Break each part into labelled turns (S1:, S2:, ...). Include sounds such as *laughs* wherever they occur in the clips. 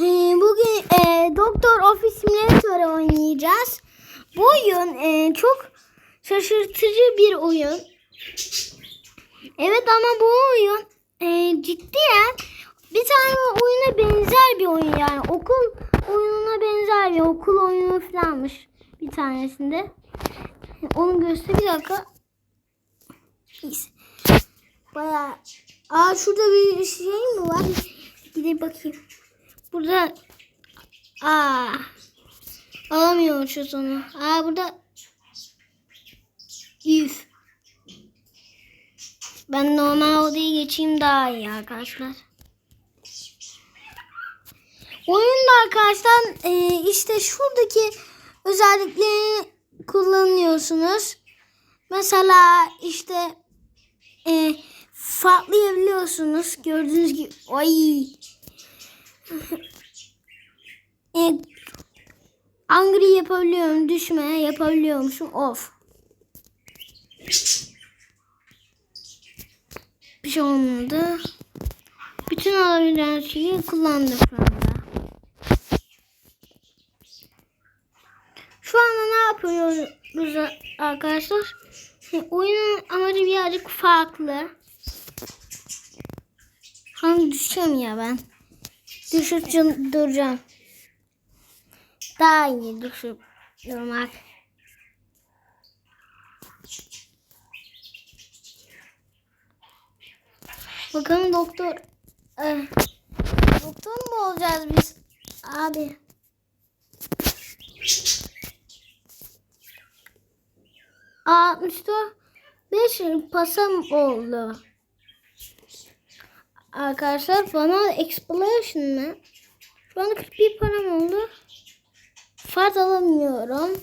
S1: e, bugün e, Doktor Office Simulator oynayacağız. Bu oyun e, çok şaşırtıcı bir oyun. Evet ama bu oyun e, ciddiyen bir tane oyuna benzer bir oyun yani okul oyununa benzer bir okul oyunu falanmış bir tanesinde. Onu göster bir dakika. Bayağı. Aa şurada bir şey mi var? Gidip bakayım. Burada. Aa. Alamıyormuşuz onu. Aa burada. Yüz. Ben normal odaya geçeyim daha iyi arkadaşlar. Oyunda arkadaşlar e, işte şuradaki özelliklerini kullanıyorsunuz. Mesela işte e, farklayabiliyorsunuz. Gördüğünüz gibi. Ay. *laughs* e, angry yapabiliyorum. Düşme yapabiliyormuşum. Of. Bir şey olmadı. Bütün alabilen şeyi kullandım şu anda. Şu anda ne yapıyoruz arkadaşlar? Oyunun amacı birazcık farklı. Hangi düşeceğim ya ben? Düşüp duracağım. Daha iyi düşüp durmak. Bakalım doktor. Eh, doktor mu olacağız biz? Abi. Aa, 64 5 pasam oldu. Arkadaşlar bana explosion mı? Şu anda 41 param oldu. Fart alamıyorum.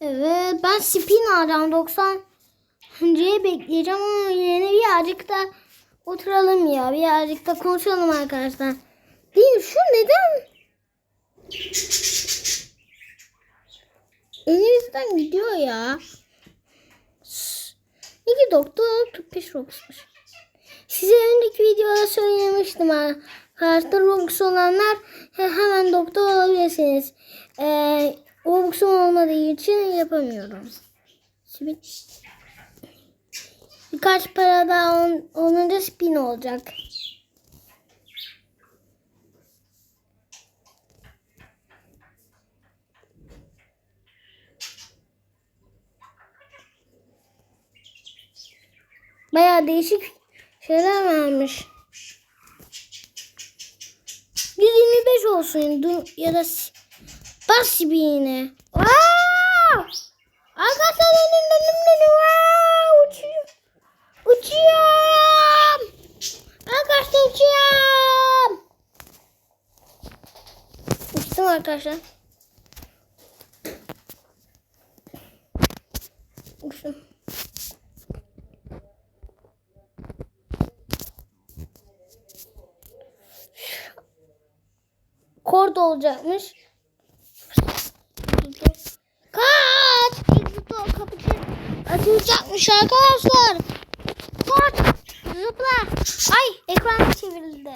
S1: Evet ben spin alacağım 90 önceye bekleyeceğim ama yine birazcık da oturalım ya. Birazcık da konuşalım arkadaşlar. Değil mi? Şu neden? Elimizden gidiyor ya. İki doktor 45 Robux'muş. Size önceki videoda söylemiştim arkadaşlar Robux olanlar hemen doktor olabilirsiniz. Ee, Robux'um olmadığı için yapamıyorum. Şimdi birkaç para daha on, olunca spin olacak. Bayağı değişik şeyler varmış. 125 olsun dur ya da bas bir. Wow! Arkadaşlar önüm önüm önüm. Wow! Uçuyor. Uçuyorum. Arkadaşlar uçuyorum. Uçtum arkadaşlar. Uçtum. Kord olacakmış. Kaç! Zıpla kapıcı açılacakmış arkadaşlar. Kaç! Zıpla. Ay ekran çevrildi.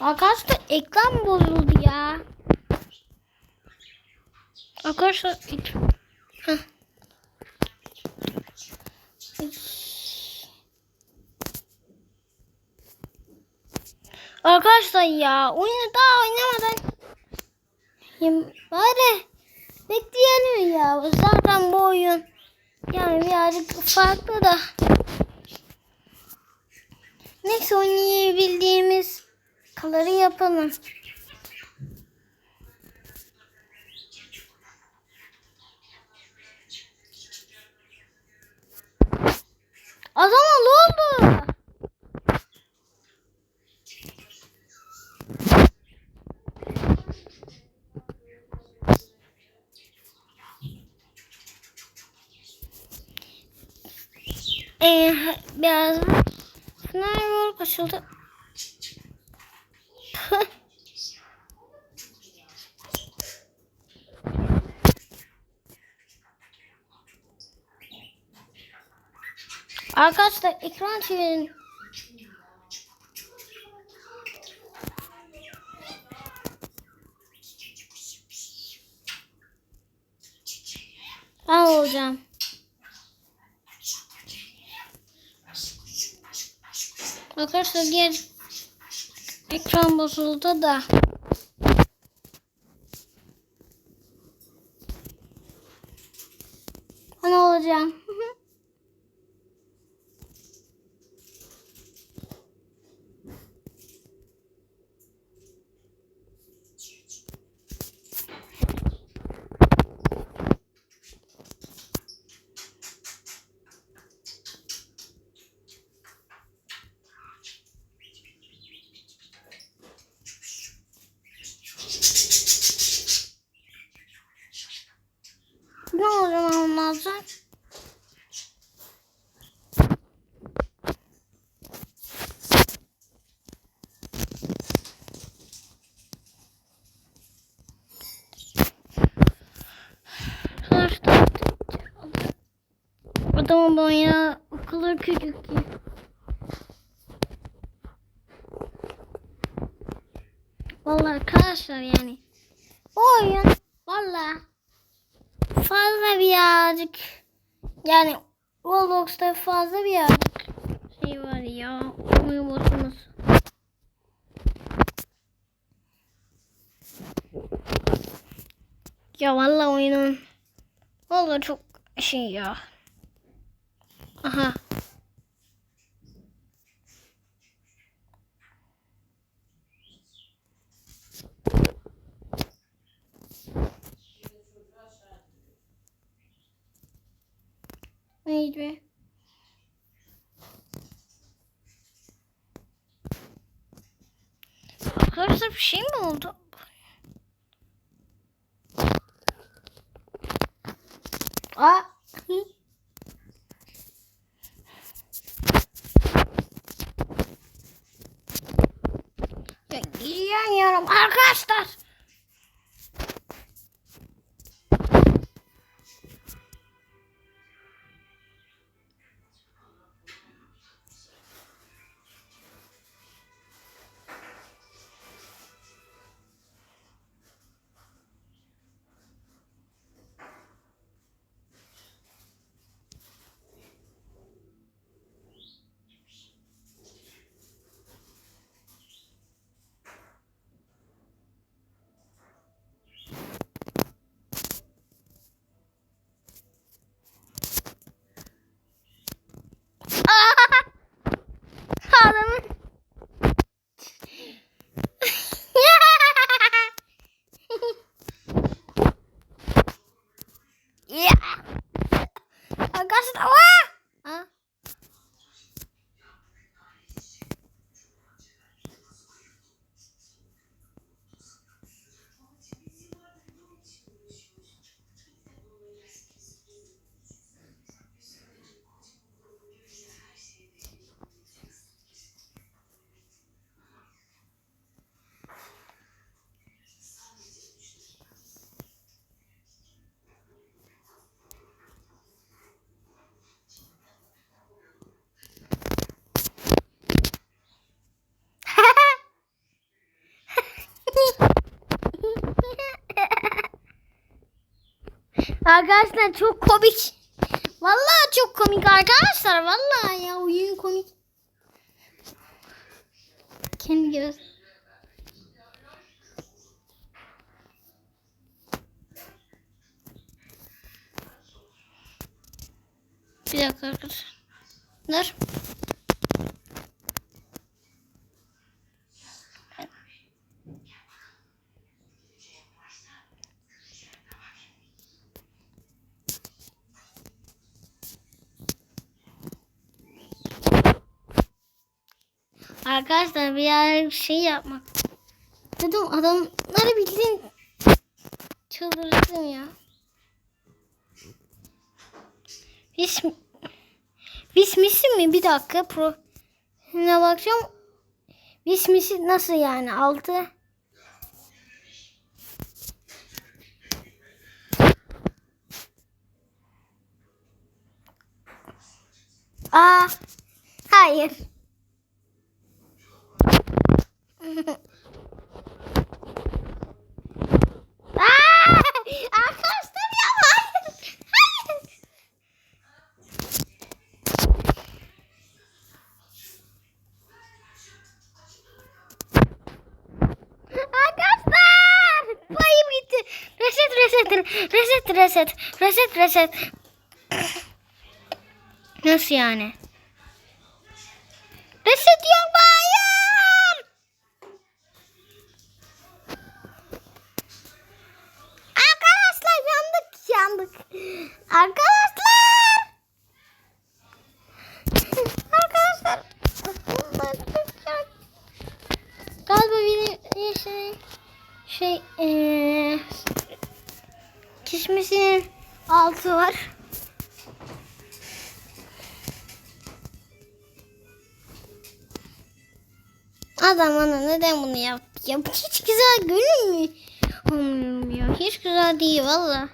S1: Arkadaşlar ekran bozuldu ya. Arkadaşlar ilk... Arkadaşlar ya oyunu daha oynamadan ya, bari bekleyelim ya. Zaten bu oyun yani birazcık farklı da. Neyse oynayabildiğimiz kadarı yapalım. O zaman ne oldu? Ee, biraz Nerede koşuldu? Arkadaşlar ekran çevirin. Ben olacağım. Arkadaşlar diğer ekran bozuldu da. Ben olacağım. ne olacağım lazım? Arkadaşlar Adamın boyuna o kadar küçük ki. Vallahi arkadaşlar yani. O oyun vallahi fazla birazcık yani Roblox'ta fazla birazcık şey var ya oyun bozulması. Ya vallahi oyunun vallahi çok şey ya. Aha. Neydi? Arkadaşlar bir şey mi oldu? gastar. Arkadaşlar çok komik. Vallahi çok komik arkadaşlar. Vallahi ya oyun komik. Kendi göz. Bir dakika arkadaşlar. Dur. Arkadaşlar bir yer şey yapmak. Dedim adamları bildiğin çıldırdım ya. Bis Bismisi mi? Bir dakika. Pro ne bakacağım. Bismisi nasıl yani? Altı. Aa, hayır. Aa, *laughs* arkadaşlar ya hayır. Hayır. Arkadaşlar. Payım. Reset reset. Reset reset. Reset reset. Nasıl yani? Adam bana neden bunu yaptı? Ya bu hiç güzel görünmüyor. Olmuyor. Hiç güzel değil valla.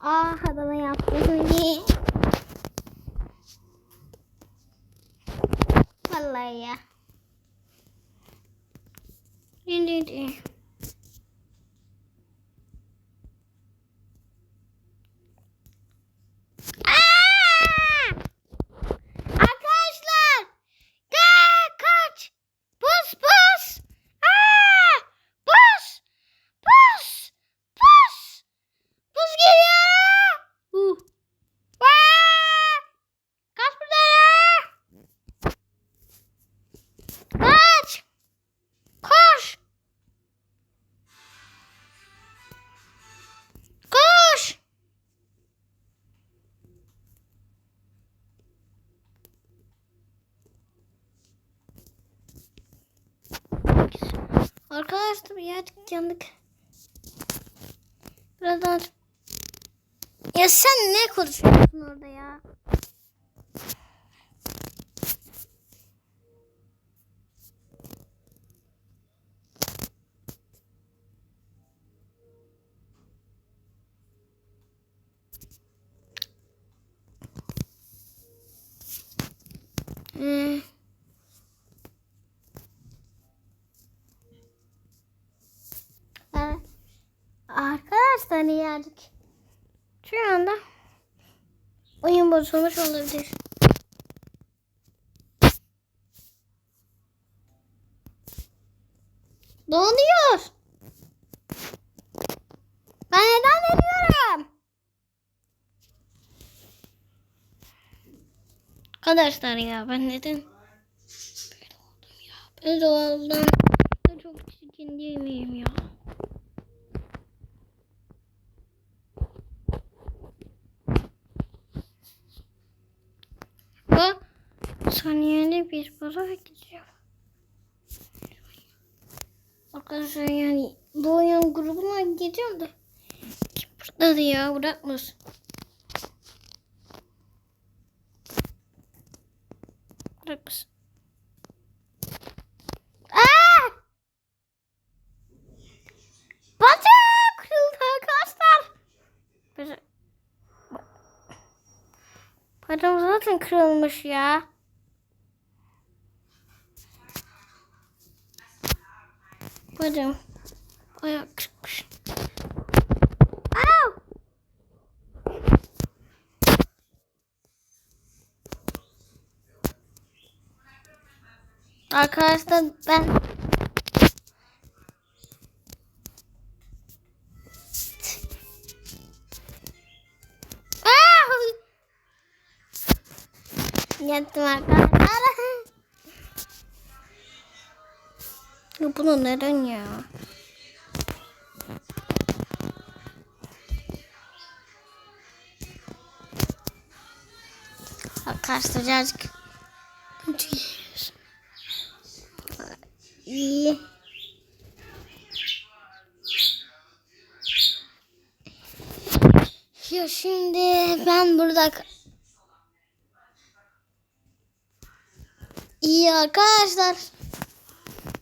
S1: Ah adama yaptım diye. Vallahi ya. Ne Arkadaşlar birazcık yandık. Birazdan... Ya sen ne konuşuyorsun orada ya? Hmm. Arkadaşlar yerdik. Şu anda oyun bozulmuş olabilir. Ne oluyor? Ben neden veriyorum? Arkadaşlar ya ben neden böyle oldum ya? Doğaldan da çok çirkin değil miyim ya? Bu saniyede bir para gidiyor. Arkadaşlar yani bu oyun grubuna da kim burada ya arkadaşlar. Bacak. Bacağım zaten kırılmış ya. Bacağım. Ayak kırılmış. Au! Arkadaşlar ben! Yattım arkadaşlar. Bunu neden ya? Arkadaşlar birazcık. İyi. Ya şimdi ben burada İyi arkadaşlar.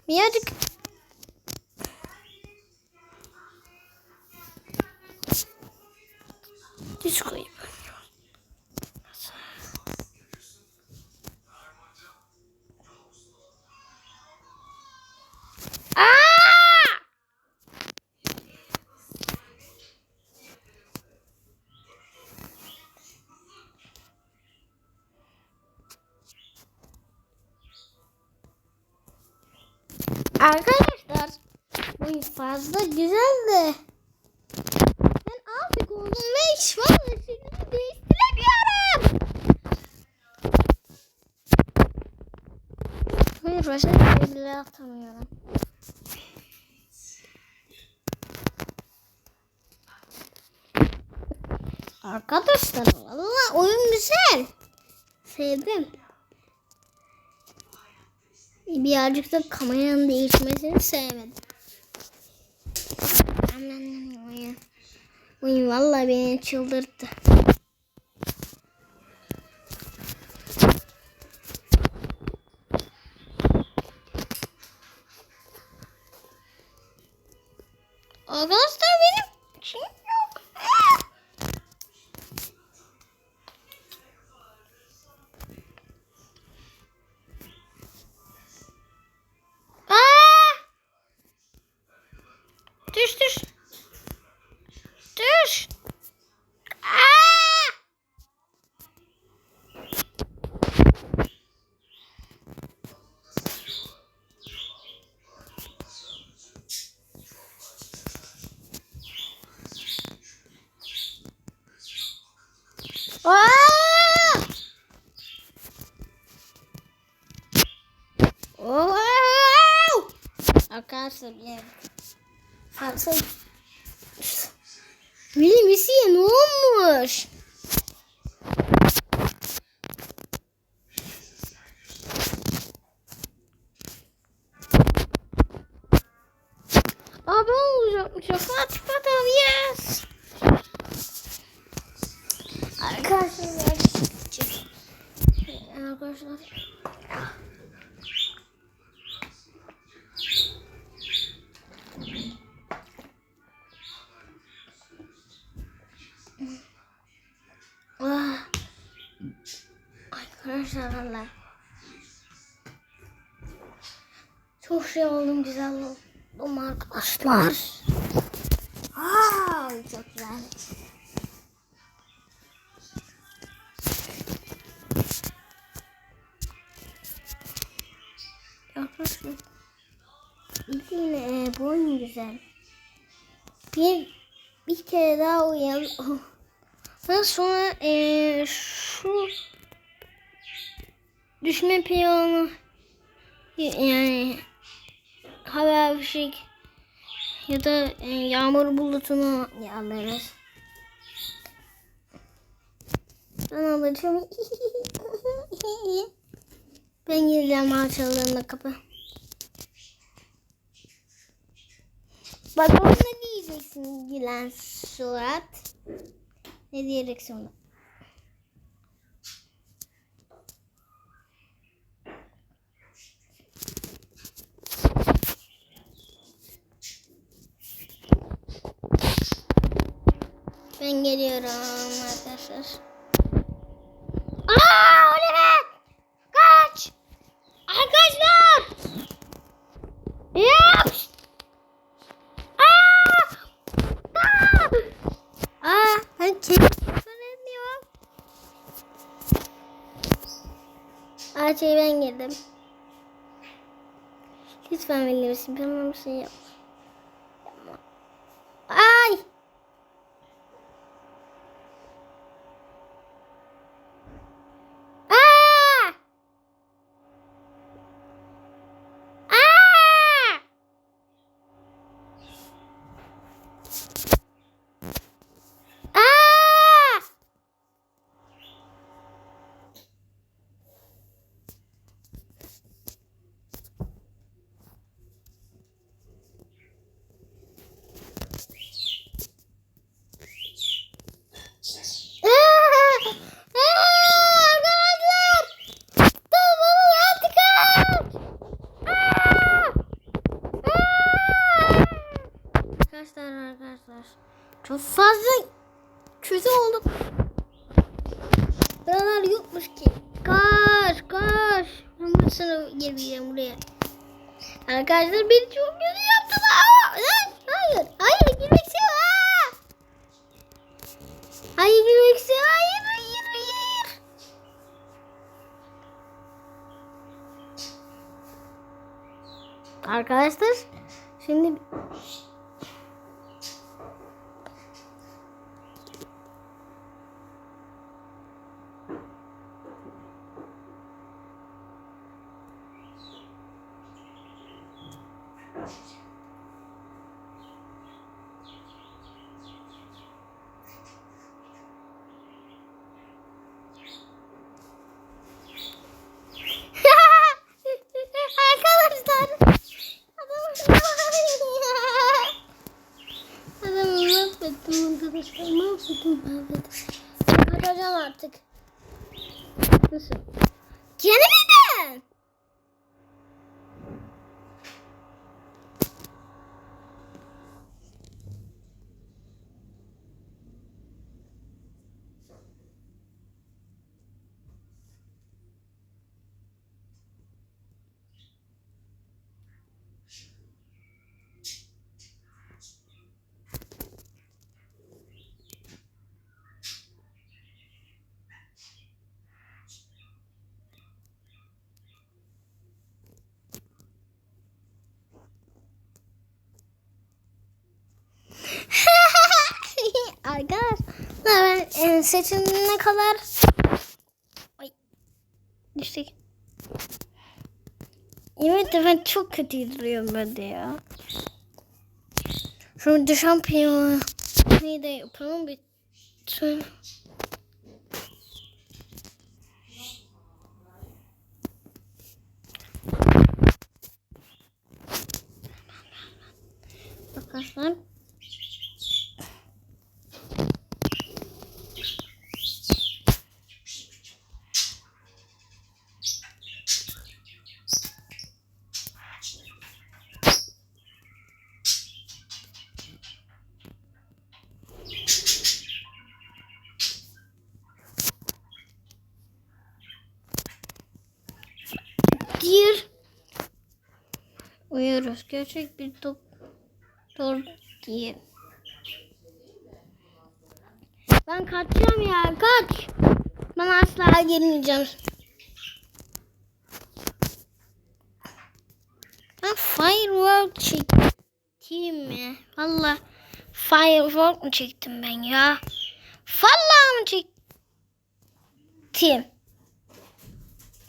S1: Birazcık Nasıl koyayım? Arkadaşlar bu fazla güzeldi. Şey bile atamıyorum. Arkadaşlar valla oyun güzel. Sevdim. Birazcık da kameranın değişmesini sevmedim. Oyun valla beni çıldırttı. Aa! Wow! Arkadaşlar bir Farklı. Ah. Arkadaşlar valla. Çok şey oldum güzel oldum arkadaşlar. Aa, çok güzel. Güzel. Bir bir kere daha oynayalım. *laughs* Ve sonra eee şu düşme piyano yani hava fişek ya da e, yağmur bulutunu alırız. Ben alacağım. *laughs* ben geleceğim açıldığında kapı. Bak onu ne diyeceksin gülen surat? Ne diyerek sonra? Ben geliyorum arkadaşlar. Aa, Oliver! Kaç! Arkadaşlar! Yap! Aa! Aa! Aa, ben etmiyorum. Şey ben girdim. Lütfen beni misin? Ben bir şey yap. Yapma. Ay! Aa! Aa! Aa! Aa! Aa! Arkadaşlar! Tamam artık aç! Aa! Aa! Arkadaşlar arkadaşlar çok fazla kötü oldum. Buralar yokmuş ki. Kaç kaç. Ben bu sana geleceğim buraya. Arkadaşlar beni çok kötü yaptılar. Aa, lan, Hayır. Hayır girmek istemiyorum. Aa! Hayır girmek istemiyorum. Hayır hayır hayır. arkadaşlar. Şimdi Arkadaşlar. Adamı mahvettim mahvettim. Kaçacağım artık. Nasıl? Gene neden? Arkadaşlar e, seçimine kadar Ay düştük. Evet ben çok kötü duruyorum ben de ya. De şampiyon neyi de yapalım bir sonra. Arkadaşlar bir uyuyoruz. Gerçek bir doktor değil. Ben kaçacağım ya kaç. Ben asla gelmeyeceğim. Ben firework çektim mi? Valla firework mu çektim ben ya? Vallahi mı çektim?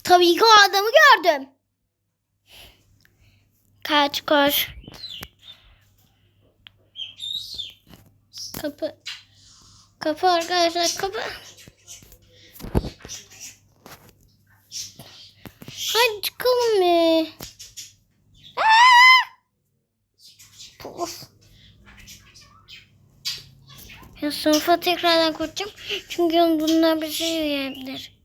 S1: Tabii ki o adamı gördüm. Kaç koş. Kapı. Kapı arkadaşlar kapı. Hadi çıkalım be. Of. Ya sınıfa tekrardan koşacağım. Çünkü bunlar bir şey yiyebilir.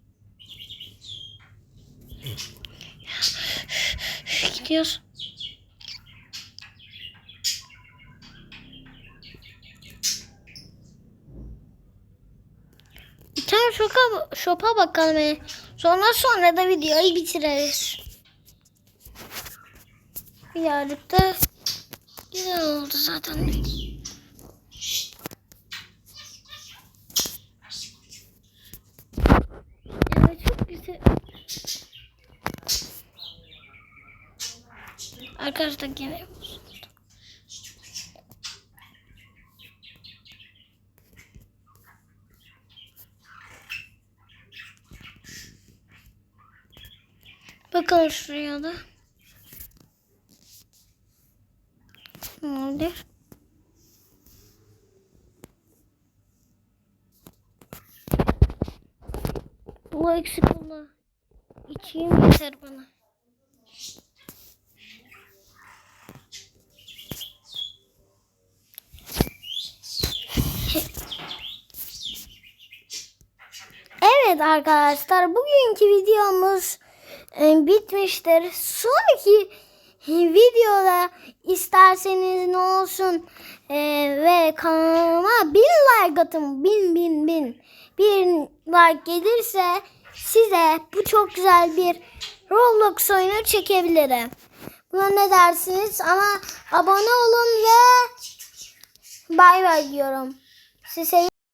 S1: Gidiyoruz. Şoka, şopa bakalım. Sonra sonra da videoyu bitiririz. Birazcık da güzel oldu zaten. Arkadaşlar gene Bakalım şuraya da. Ne oldu? Bu eksik ola. İçeyim yeter bana. Evet arkadaşlar bugünkü videomuz bitmiştir. Sonraki e, videoda isterseniz ne olsun e, ve kanalıma bin like atın. Bin bin bin. Bir like gelirse size bu çok güzel bir Roblox oyunu çekebilirim. Buna ne dersiniz? Ama abone olun ve bay bay diyorum. Size